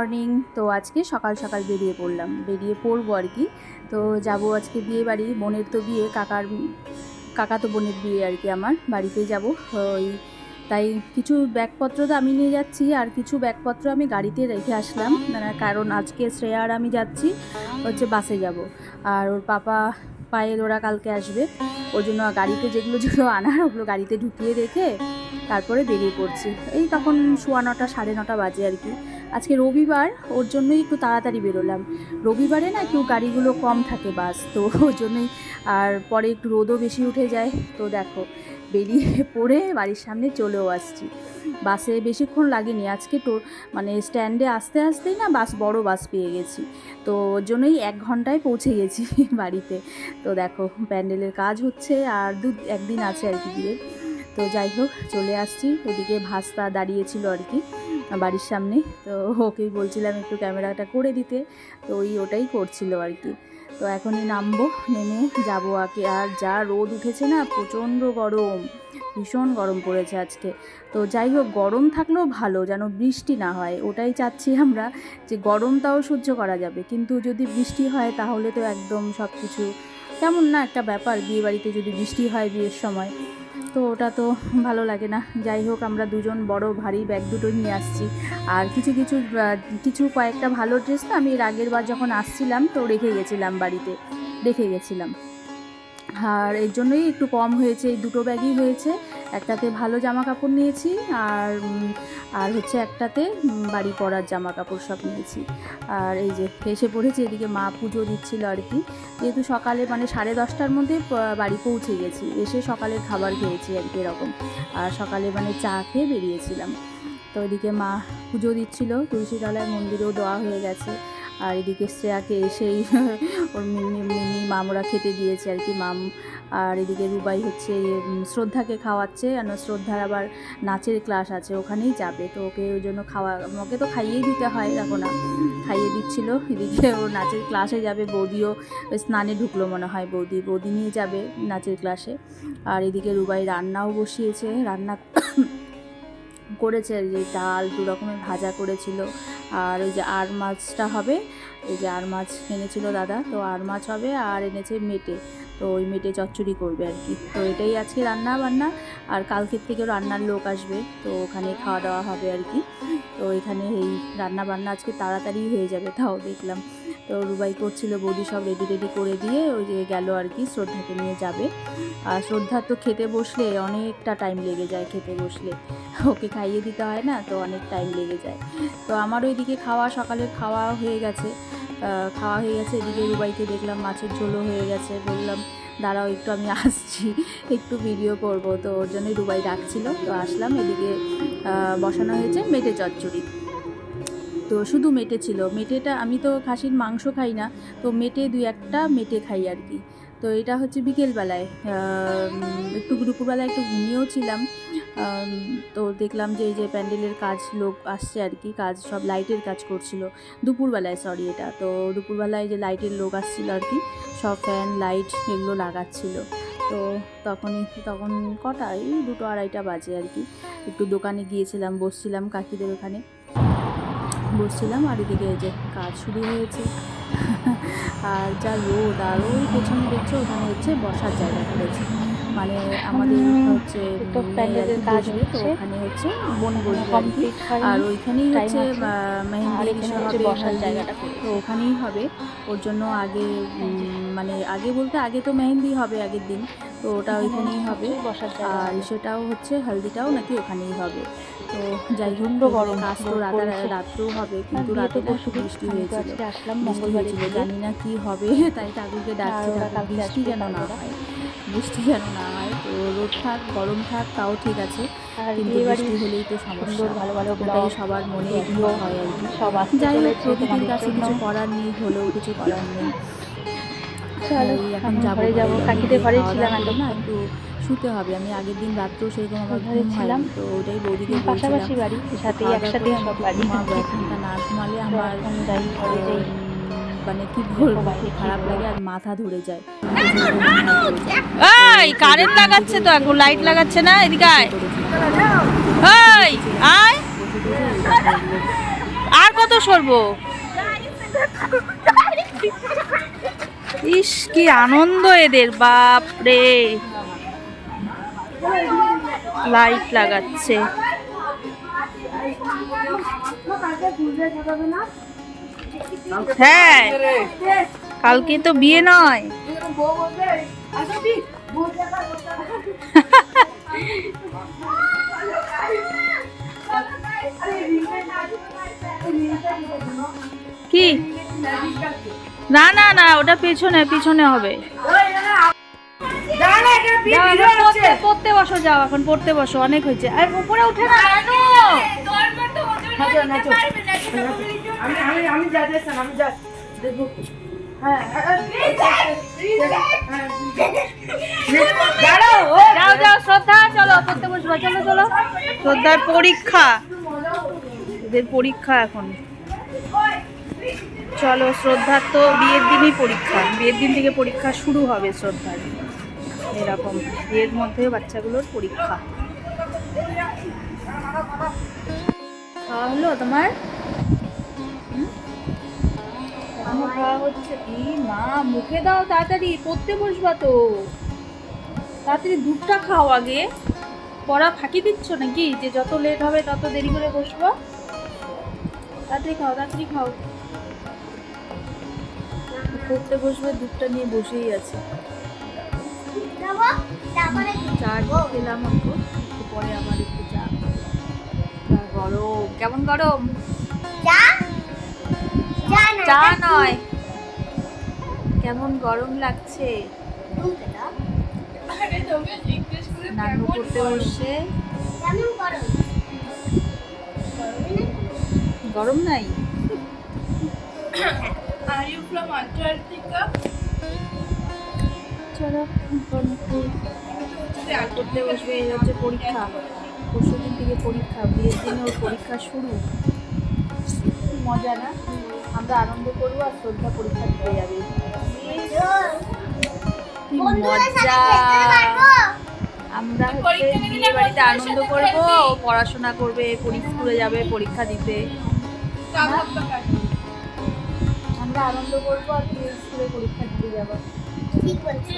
Morning তো আজকে সকাল সকাল বেরিয়ে পড়লাম। বেরিয়ে পড়ব আর কি। তো যাব আজকে বিয়ে বাড়ি, বোনের তো বিয়ে, কাকার, কাকা তো বোনের বিয়ে আর কি আমার, বাড়িতেই যাব। ওই তাই কিছু ব্যাগপত্র তো আমি নিয়ে যাচ্ছি, আর কিছু ব্যাগপত্র আমি গাড়িতে রেখে আসলাম। মানে কারণ আজকে শ্রেয়া আর আমি যাচ্ছি, হচ্ছে বাসে যাব। আর ওর পাপা পায়েল ওরা কালকে আসবে। ওর জন্য গাড়িতে যেগুলো যেগুলো আনার, ওগুলো গাড়িতে ঢুকিয়ে রেখে তারপরে বেরিয়ে পড়ছি। এই তখন সোয়া নটা, সাড়ে নটা বাজে আর কি। আজকে রবিবার, ওর জন্যই একটু তাড়াতাড়ি বেরোলাম। রবিবারে না একটু গাড়িগুলো কম থাকে বাস, তো ওর জন্যই আর পরে একটু রোদও বেশি উঠে যায়। তো দেখো, বেরিয়ে পড়ে বাড়ির সামনে চলেও আসছি। বাসে বেশিক্ষণ লাগেনি। আজকে তো মানে স্ট্যান্ডে আসতে আসতেই না বাস, বড় বাস পেয়ে গেছি। তো ওর জন্যই এক ঘন্টায় পৌঁছে গেছি বাড়িতে। তো দেখো, প্যান্ডেলের কাজ হচ্ছে আর দু, একদিন আছে আর কি বিয়ের। তো যাই হোক, চলে আসছি। ওদিকে ভাস্তা দাঁড়িয়েছিল আর কি বাড়ির সামনে। তো ওকেই বলছিলাম একটু ক্যামেরাটা করে দিতে। তো ওই ওটাই করছিল আর কি। তো এখনই নামবো, নেমে যাব আগে। আর যা রোদ উঠেছে না, প্রচণ্ড গরম, ভীষণ গরম পড়েছে আজকে। তো যাই হোক, গরম থাকলেও ভালো, যেন বৃষ্টি না হয়। ওটাই চাচ্ছি আমরা যে গরমটাও সহ্য করা যাবে। কিন্তু যদি বৃষ্টি হয়, তাহলে তো একদম সব কিছু কেমন না একটা ব্যাপার। বিয়ে বাড়িতে যদি বৃষ্টি হয় বিয়ের সময়। তো ওটা তো ভালো লাগে না। যাই হোক, আমরা দুজন বড় ভারী ব্যাগ দুটো নিয়ে আসছি। আর কিছু কিছু কিছু কয়েকটা ভালো ড্রেস তো আমি এর আগের বার যখন আসছিলাম তো রেখে গেছিলাম বাড়িতে, রেখে গেছিলাম। আর এর জন্যই একটু কম হয়েছে, এই দুটো ব্যাগই হয়েছে। একটাতে ভালো জামা কাপড় নিয়েছি আর আর হচ্ছে একটাতে বাড়ি পরার জামা কাপড় সব নিয়েছি। আর এই যে এসে পড়েছি, এদিকে মা পুজো দিচ্ছিল আর কি। যেহেতু সকালে মানে সাড়ে দশটার মধ্যে বাড়ি পৌঁছে গেছি। এসে সকালের খাবার খেয়েছি আর কি এরকম। আর সকালে মানে চা খেয়ে বেরিয়েছিলাম। তো এদিকে মা পুজো দিচ্ছিল তুলসীতলায় মন্দিরেও দেওয়া হয়ে গেছে। আর এদিকে শ্রেয়াকে এসেই, ওর মিমি, মামরা খেতে দিয়েছে আর কি। মাম আর এদিকে রুবাই হচ্ছে শ্রদ্ধাকে খাওয়াচ্ছে আর শ্রদ্ধার আবার নাচের ক্লাস আছে, ওখানেই যাবে। তো ওকে ওই জন্য খাওয়া, ওকে তো খাইয়েই দিতে হয়, দেখো না, খাইয়ে দিচ্ছিল। এদিকে ও নাচের ক্লাসে যাবে, বৌদিও স্নানে ঢুকলো মনে হয়, বৌদি বৌদি নিয়ে যাবে নাচের ক্লাসে। আর এদিকে রুবাই রান্নাও বসিয়েছে, রান্না করেছে যে ডাল দু রকমের ভাজা করেছিল। আর ওই যে আর মাছটা হবে, এই যে আর মাছ এনেছিল দাদা, তো আর মাছ হবে, আর এনেছে মেটে। তো ওই মেটে চচ্চড়ি করবে আর কি। তো এটাই আজকে রান্না বান্না আর কালকের থেকে রান্নার লোক আসবে, তো ওখানে খাওয়া দাওয়া হবে আর কি। তো এখানে এই রান্না বান্না আজকে তাড়াতাড়ি হয়ে যাবে তাও দেখলাম। তো রুবাই করছিল বৌদি সব রেডি রেডি করে দিয়ে ওই যে গেল আর কি, শ্রদ্ধাকে নিয়ে যাবে। আর শ্রদ্ধা তো খেতে বসলে অনেকটা টাইম লেগে যায়, খেতে বসলে। ওকে খাইয়ে দিতে হয় না, তো অনেক টাইম লেগে যায়। তো আমারও এদিকে খাওয়া সকালে খাওয়া হয়ে গেছে। খাওয়া হয়ে গেছে, এদিকে রুবাইকে দেখলাম মাছের ঝোলও হয়ে গেছে, বললাম, দাঁড়াও, একটু আমি আসছি, একটু ভিডিও করব। তো ওর জন্যই রুবাই ডাকছিল, তো আসলাম, এদিকে বসানো হয়েছে মেটে চচ্চড়ি। তো শুধু মেটে ছিল, মেটেটা আমি তো খাসির মাংস খাই না, তো মেটে দুই একটা মেটে খাই আর কি। তো এটা হচ্ছে বিকেলবেলায় একটু দুপুরবেলায় একটু ঘুমিয়েও ছিলাম তো দেখলাম যে এই যে প্যান্ডেলের কাজ লোক আসছে আর কি, কাজ, সব লাইটের কাজ করছিল। দুপুরবেলায় সরি এটা। তো দুপুরবেলায় যে লাইটের লোক আসছিল আর কি, সব ফ্যান লাইট এগুলো লাগাচ্ছিল। তো তখনই, তখন কটা? এই দুটো আড়াইটা বাজে আর কি। একটু দোকানে গিয়েছিলাম, বসছিলাম কাকিদের ওখানে। বসছিলাম আর এদিকে যে কাজ শুরু হয়েছে। আর যা রোদ, আর ওই পেছনে দেখছ, ওখানে হচ্ছে বসার জায়গা করেছে। মানে আমাদের হচ্ছে প্যান্ডেলের কাজ তো ওখানে হচ্ছে বোন বসবে আর ওইখানেই হচ্ছে মেহেন্দি বসার জায়গাটা তো ওখানেই হবে। ওর জন্য আগে মানে আগে বলতে আগে তো মেহেন্দি হবে আগের দিন তো ওটা ওইখানেই হবে। বসার আর সেটাও হচ্ছে হালদিটাও নাকি ওখানেই হবে। তো যাই হোক গরম কাজ তো রাতে রাত্রেও হবে কিন্তু রাতে পরশু বৃষ্টি হয়েছিল। আসলাম বৃষ্টি মঙ্গলবার হয়েছিল জানি না কি হবে তাই ঠাকুরকে ডাকছি বৃষ্টি যেন না হয়। বৃষ্টি যেন না হয় তো রোদ থাক গরম থাক তাও ঠিক আছে। কিন্তু বৃষ্টি হলেই তো সুন্দর সমস্যা ভালো ভালো ওটাই সবার মনে একটু হয় আর কি। যাই হোক তোমাদের কাছে কিছু করার নেই হলেও কিছু করার নেই। চলো এখন যাব যাব। গিয়ে ঘরে ছিলাম করে না একটু শুতে হবে। আমি আগের দিন রাত্রেও সেরকম আমার ঘরে ঘুম ছিলাম। তো ওটাই বৌদিকে পাশাপাশি বাড়ি সাথে একসাথে সব বাড়ি। এক না ঘুমালে আমার মানে কি বলব খারাপ লাগে আর মাথা ধরে যায়। এই কারেন্ট লাগাচ্ছে তো এখন লাইট লাগাচ্ছে না এদিকে আয়। এই আয়। আর কত সরবো? ইস কি আনন্দ এদের বাপ রে। লাইট লাগাচ্ছে। হ্যাঁ। কালকে তো বিয়ে নয়। কি? না না না ওটা পেছনে পিছনে হবে। পড়তে- বসো যাও এখন পড়তে বসো অনেক হয়েছে। আর উপরে উঠে না? আমি আমি আমি যা যাচ্ছি। আমি যা দেখব হ্যাঁ যাও যাও শ্রদ্ধা চলো পড়তে বসবা চলো চলো। শ্রদ্ধার পরীক্ষা। এদের পরীক্ষা এখন। চলো শ্রদ্ধার তো বিয়ের দিনই পরীক্ষা। বিয়ের দিন থেকে পরীক্ষা শুরু হবে শ্রদ্ধার। এরকম বিয়ের মধ্যে বাচ্চাগুলোর পরীক্ষা। খাওয়া হলো তোমার? এখনও খাওয়া হচ্ছে কি? মা মুখে দাও তাড়াতাড়ি পড়তে বসবা তো। তাড়াতাড়ি দুধটা খাও আগে। পড়া ফাঁকি দিচ্ছ নাকি? যে যত লেট হবে তত দেরি করে বসবো। তাড়াতাড়ি খাও তাড়াতাড়ি খাও। পড়তে বসবে দুধটা নিয়ে বসেই আছে। চা খেলাম একটু পরে আবার একটু গরম। কেমন গরম? চা নয়। কেমন গরম লাগছে? নানু করতে বসছে। গরম? নাই। করতে বসবে এই হচ্ছে পরীক্ষা। পরশু দিন থেকে পরীক্ষা বিয়ের দিনে ওর পরীক্ষা শুরু। মজা না? আমরা আনন্দ করব আর শ্রদ্ধা পরীক্ষা দিতে যাবে। মজা! আমরা হচ্ছে বিয়ে বাড়িতে আনন্দ করব ও পড়াশোনা করবে স্কুলে যাবে পরীক্ষা দিতে আমরা আনন্দ করব আর স্কুলে পরীক্ষা দিতে যাব। ঠিক বলছি।